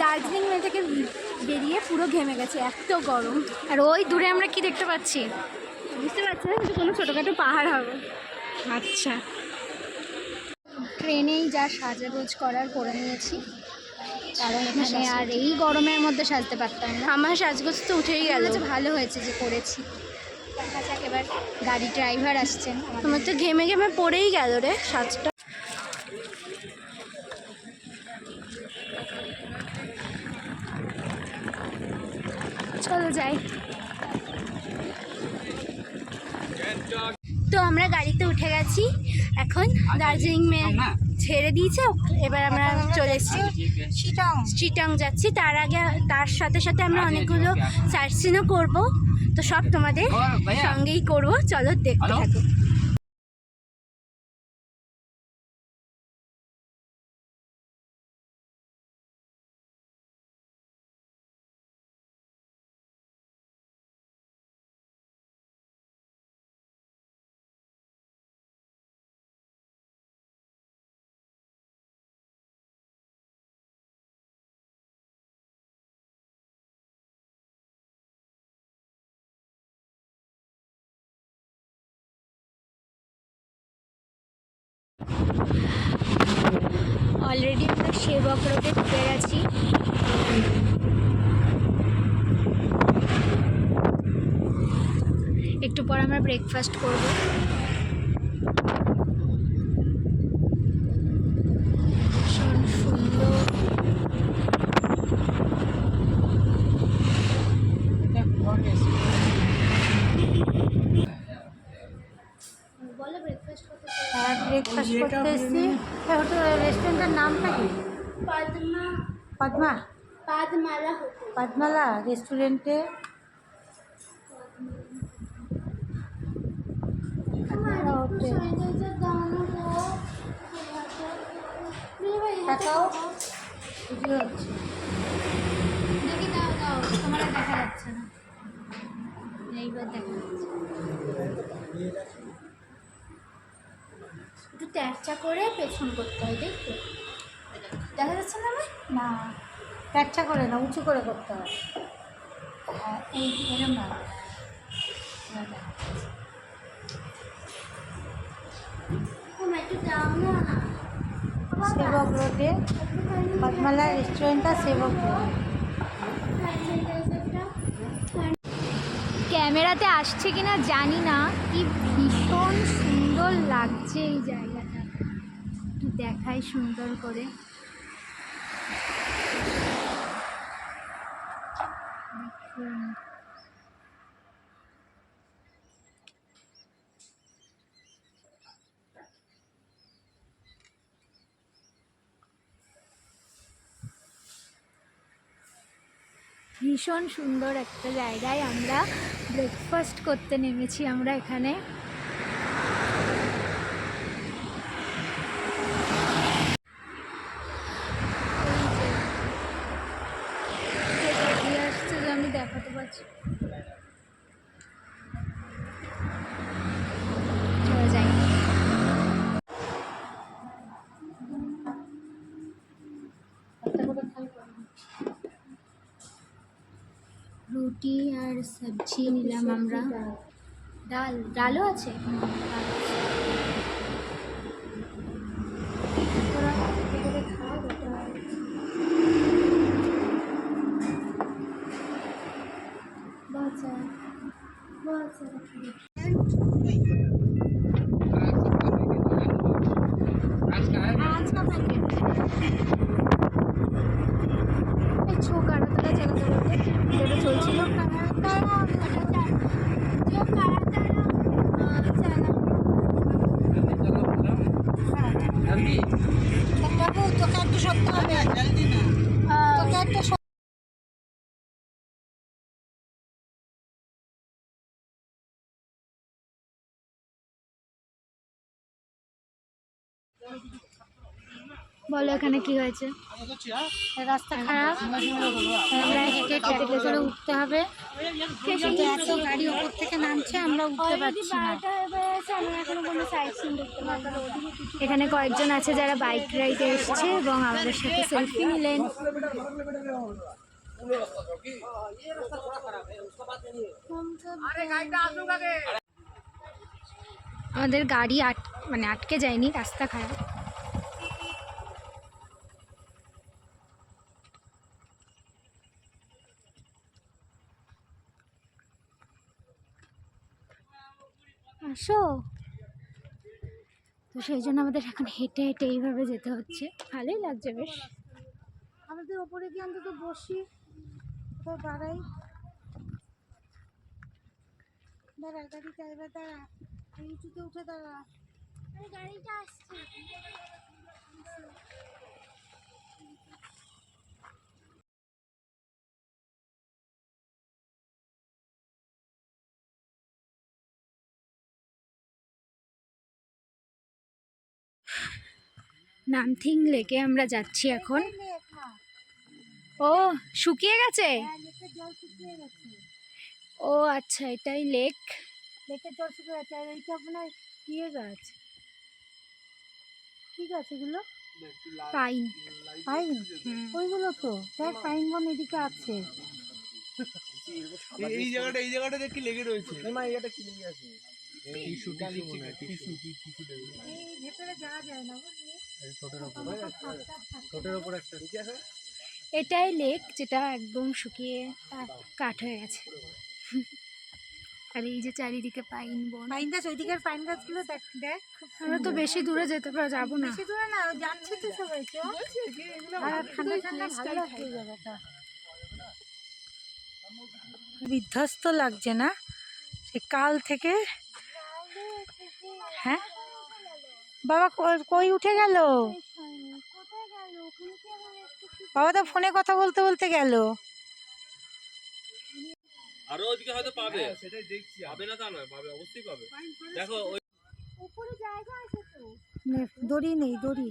দার্জিলিং মে থেকে বেরিয়ে পুরো ঘেমে গেছে এত গরম। আর ওই দূরে আমরা কি দেখতে পাচ্ছি? বুঝতে পারছেন না কোনো ছোটোখাটো পাহাড় হবে। আচ্ছা। ট্রেনেই যা সাজাগোজ করার করে নিয়েছি। কারণ এখানে আর এই গরমের মধ্যে সাজতে পারতাম না। আমার সাজগোজ তো উঠেই গেল। গেল ভালো হয়েছে যে করেছি। দেখা যাক এবার গাড়ি ড্রাইভার আসছেন। তোমার তো ঘেমে ঘেমে পড়েই গেল রে সাজটা চলো যাই তো আমরা গাড়িতে উঠে গেছি। এখন দার্জিলিং মে ছেড়ে দিয়েছে এবার আমরা চলে এসেছি চিটং যাচ্ছি। তার আগে তার সাথে সাথে আমরা অনেকগুলো সার্চিনও করব। তো সব তোমাদের সঙ্গেই করব। চলো দেখতে থাকো। অলরেডি আমরা সেবক রোডে ঢুকে গেছি। একটু পর আমরা ব্রেকফাস্ট করব ভীষণ সুন্দর বলো ব্রেকফাস্ট করতে আর ব্রেকফাস্ট করতে এসেছি রেস্টুরেন্টের নামটা কি পদ্মা পদ্মা? পাদমালা রেস্টুরেন্টে হচ্ছে দেখি দাও দাও। তোমার দেখা যাচ্ছে না। এইবার দেখা যাচ্ছে। একটু ত্যাচা করে পেছন করতে হয় দেখতে দেখা যাচ্ছে না আমার না। প্যাচ্ছা করে না উঁচু করে করতে হয় হ্যাঁ, এই এরম না। সেবক রোডে পদ্মালা রেস্টুরেন্টটা সেবক রোড ক্যামেরাতে আসছে কিনা জানি না কি ভীষণ সুন্দর লাগছে এই জায়গাটা। একটু দেখাই সুন্দর করে। ভীষণ সুন্দর একটা জায়গায় আমরা ব্রেকফাস্ট করতে নেমেছি আমরা এখানে এই যে, কে গাড়ি আসছে যে আমি দেখাতে পারছি চলে যাই রুটি আর সবজি নিলাম আমরা ডাল ডালও আছে ডাল আছে। তোকে একটা বলো এখানে কি হয়েছে? রাস্তা খারাপ। আমরা হেঁটে টোটো করে উঠতে হবে। কিন্তু এত গাড়ি ওপর থেকে নামছে আমরা উঠতে পারছি না। এখানে কয়েকজন আছে যারা বাইক রাইডে এসছে এবং আমাদের সাথে সেলফি নিলেন। আমাদের গাড়ি আট মানে আটকে যায়নি রাস্তা খারাপ। আসো। তো সেই জন্য আমাদের এখন হেঁটে হেঁটে এইভাবে যেতে হচ্ছে। ভালোই লাগছে বেশ। আমাদের ওপরে গিয়ে অন্তত বসি তো দাঁড়াই। দাঁড়া গাড়িটা এবার দাঁড়া। নিচুতে উঁচুতে উঠে দাঁড়া। গাড়িটা আসছে। নামথিং লেকে আমরা যাচ্ছি এখন। ও শুকিয়ে গেছে? জল শুকিয়ে গেছে। ও আচ্ছা এটাই লেক। লেকের জল শুকিয়ে গেছে আর এইটা আপনার ইয়ে গাছ। কি গাছ এগুলো? পাইন। পাইন? ওইগুলো তো। দেখ পাইন বন এদিকে আছে। এই- জায়গাটা এই জায়গাটা দেখি লেগে রয়েছে। মা এই জায়গাটা কি লেগে আছে? টিস্যু টিস্যু মনে হয় টিস্যু টিস্যু ভেতরে যাওয়া যায় না বুঝলি? ছোটের উপরে ছোটের উপরে একটা এটাই লেক যেটা একদম শুকিয়ে কাঠ হয়ে গেছে। আর এই যে চারিদিকে পাইন বন। পাইন গাছ ওইদিকের পাইন গাছগুলো দেখ দেখ আমরা তো বেশি দূরে যেতে পারা যাব না। বেশি দূরে না যাচ্ছে তো সবাই আর ঠান্ডা ঠান্ডা ভালো লাগছে। জায়গাটা বিধ্বস্ত লাগছে না? সে কাল থেকে হ্যাঁ? বাবা কই- উঠে গেল? বাবা তো ফোনে কথা বলতে বলতে গেল। আরও ওদিকে হয়তো পাবে। সেটাই দেখছি পাবে না তা নয় পাবে অবশ্যই পাবে। দেখো ওই নে, দড়ি নেই দড়ি।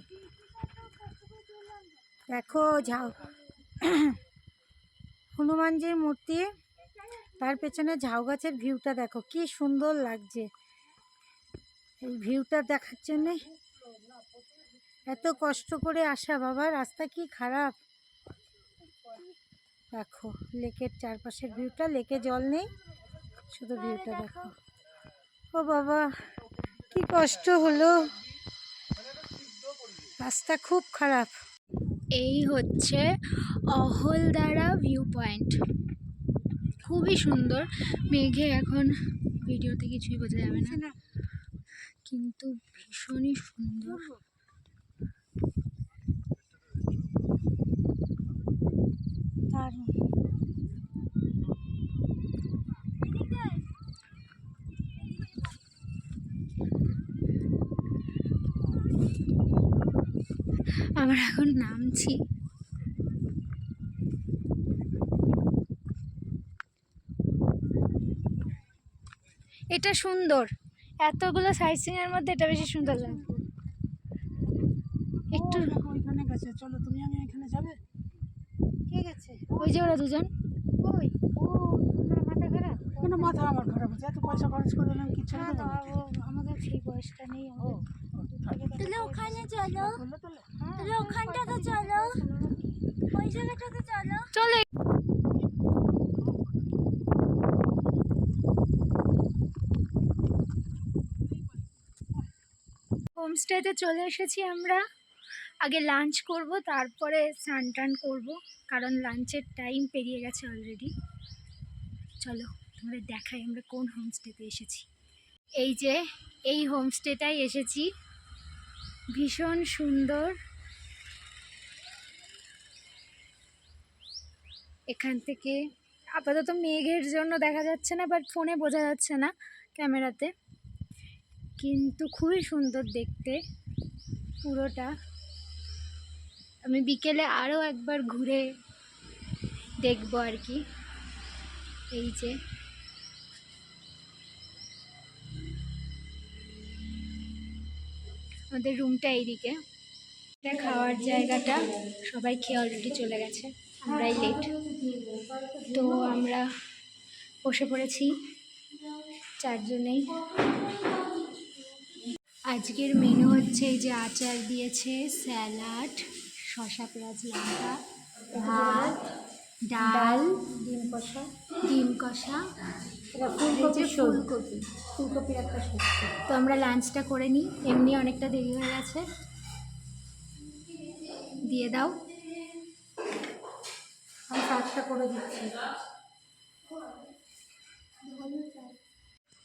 দেখো ঝাউ হনুমানজির মূর্তি তার পেছনে ঝাউ গাছের ভিউটা দেখো কি সুন্দর লাগছে। এই ভিউটা দেখার জন্যে এত কষ্ট করে আসা বাবা রাস্তা কি খারাপ? দেখো লেকের চারপাশের ভিউটা লেকে জল নেই শুধু ভিউটা দেখো। ও বাবা কি কষ্ট হলো। রাস্তা খুব খারাপ। এই হচ্ছে অহলদারা ভিউ পয়েন্ট খুবই সুন্দর। মেঘে এখন ভিডিওতে কিছুই বোঝা যাবে না কিন্তু ভীষণই সুন্দর। আমরা এখন নামছি। এটা সুন্দর। এতগুলো সাইট এর মধ্যে এটা বেশি সুন্দর লাগে। একটু ওইখানে গেছে। চলো তুমি আমি এখানে যাবে? কে গেছে? ওই যে ওরা দুজন। ওই ও তোমার মাথা খারাপ? কোনো মাথা আমার খারাপ আছে। এত পয়সা খরচ করে দিলাম কিছু না আমাদের সেই বয়সটা নেই তাহলে ওখানে চলো। হ্যাঁ, তাহলে ওখানটাতে চলো। ওই জায়গাটাতে চলো। চলো হোমস্টেতে চলে এসেছি আমরা। আগে লাঞ্চ করব, তারপরে স্নান টান করব, কারণ লাঞ্চের টাইম পেরিয়ে গেছে অলরেডি চলো, তোমাদের দেখাই আমরা কোন হোমস্টেতে এসেছি। এই যে, এই হোমস্টেটাই এসেছি। ভীষণ সুন্দর। এখান থেকে আপাতত মেঘের জন্য দেখা যাচ্ছে না বাট ফোনে বোঝা যাচ্ছে না, ক্যামেরাতে। কিন্তু খুবই সুন্দর দেখতে, পুরোটা। আমি বিকেলে আরও একবার ঘুরে দেখব আর কি। এই যে। আমাদের রুমটা এইদিকে। এটা খাওয়ার জায়গাটা, সবাই খেয়ে অলরেডি চলে গেছে। আমরাই লেট তো আমরা বসে পড়েছি, চারজনেই। আজকের মেনু হচ্ছে এই যে আচার দিয়েছে স্যালাড শসা পেঁয়াজ লঙ্কা ভাত ডাল ডিম কষা। ডিম কষা ফুলকপি ফুলকপি। ফুলকপির একটা সবজি। তো আমরা লাঞ্চটা করে নিই এমনি অনেকটা দেরি হয়ে গেছে। দিয়ে দাও। আমি কাজটা করে দিচ্ছি।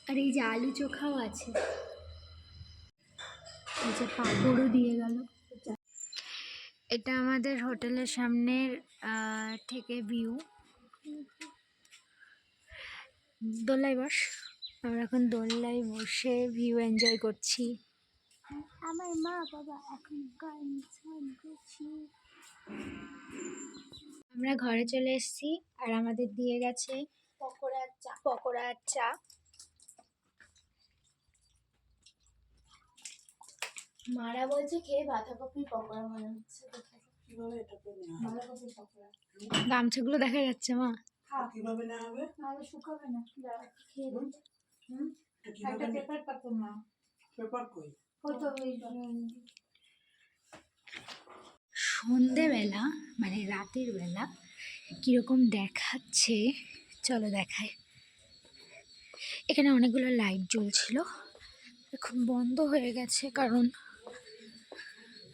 আর এই যে আলু চোখাও আছে। এই যে পাঁপড়ও দিয়ে গেল। এটা আমাদের হোটেলের সামনের থেকে ভিউ। দোল্লায় বস। আমরা এখন দোল্লায় বসে ভিউ এনজয় করছি। আমার মা বাবা এখন আমরা ঘরে চলে এসেছি আর আমাদের দিয়ে গেছে পকোড়া চা। পকোড়া আর চা। মারা বলছে খেয়ে বাঁধাকপির পকোড়া মনে হচ্ছে কীভাবে এটাকে নেওয়া বাঁধাকপির পকোড়া। গামছাগুলো দেখা যাচ্ছে মা। কীভাবে নেওয়া হবে? নাহলে শুকাবে না। খেয়ে দিই একটা পেপার পাতো না পেপার কই? ওই ওই সন্ধেবেলা মানে রাতের বেলা কীরকম দেখাচ্ছে চলো দেখায় এখানে অনেকগুলো লাইট জ্বলছিল এখন বন্ধ হয়ে গেছে কারণ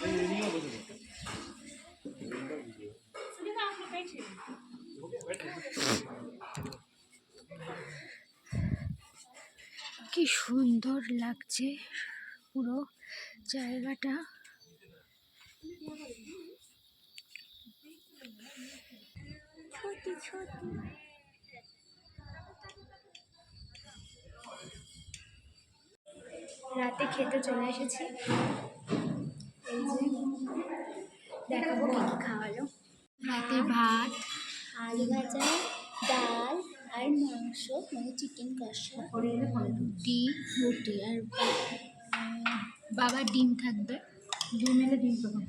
কি সুন্দর লাগছে পুরো জায়গাটা। রাতে খেতে চলে এসেছি। দেখাবো কি কি খাওয়ালো? ভাতে ভাত আলু ভাজা ডাল আর মাংস মানে চিকেন কষা রুটি রুটি আর বাবা বাবার ডিম থাকবে। ডিম এলে ডিম তখন